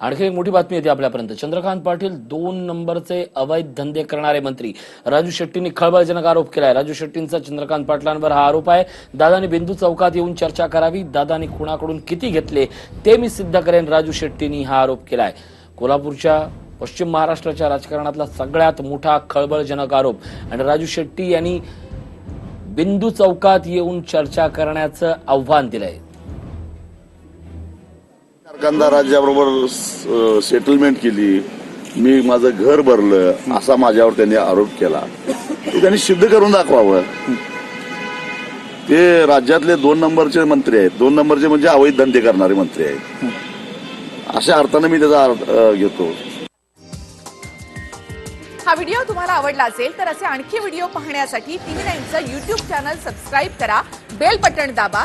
आणखी एक मोठी बातमी येते आपल्यापर्यंत. चंद्रकांत पाटील दोन नंबरचे अवैध धंदे करणारे मंत्री. राजू शेट्टींनी खळबळजनक आरोप केलाय. राजू शेट्टींचा चंद्रकांत पाटलांवर हा आरोप आहे. दादानी बिंदू चौकात येऊन चर्चा करावी. दादानी कुणाकडून किती घेतले ते मी सिद्ध करेन. राजू शेट्टींनी हा आरोप केलाय. कोल्हापूरच्या पश्चिम महाराष्ट्राच्या राजकारणातला सगळ्यात मोठा खळबळजनक आरोप. आणि राजू शेट्टी यांनी बिंदू चौकात येऊन चर्चा करण्याचं आव्हान दिलंय. कारखानदार राज्याबरोबर सेटलमेंट केली. मी माझं घर भरलं असा माझ्यावर त्यांनी आरोप केला. ते त्यांनी सिद्ध करून दाखवावं. ते राज्यातले दोन नंबरचे मंत्री आहेत. दोन नंबरचे म्हणजे अवैध धंदे करणारे मंत्री आहेत. अशा अर्थानं मी त्याचा अर्थ घेतो. हा व्हिडिओ तुम्हाला आवडला असेल तर असे आणखी व्हिडिओ पाहण्यासाठी टीव्ही नाईनचं युट्यूब चॅनल सबस्क्राईब करा. बेल बटन दाबा.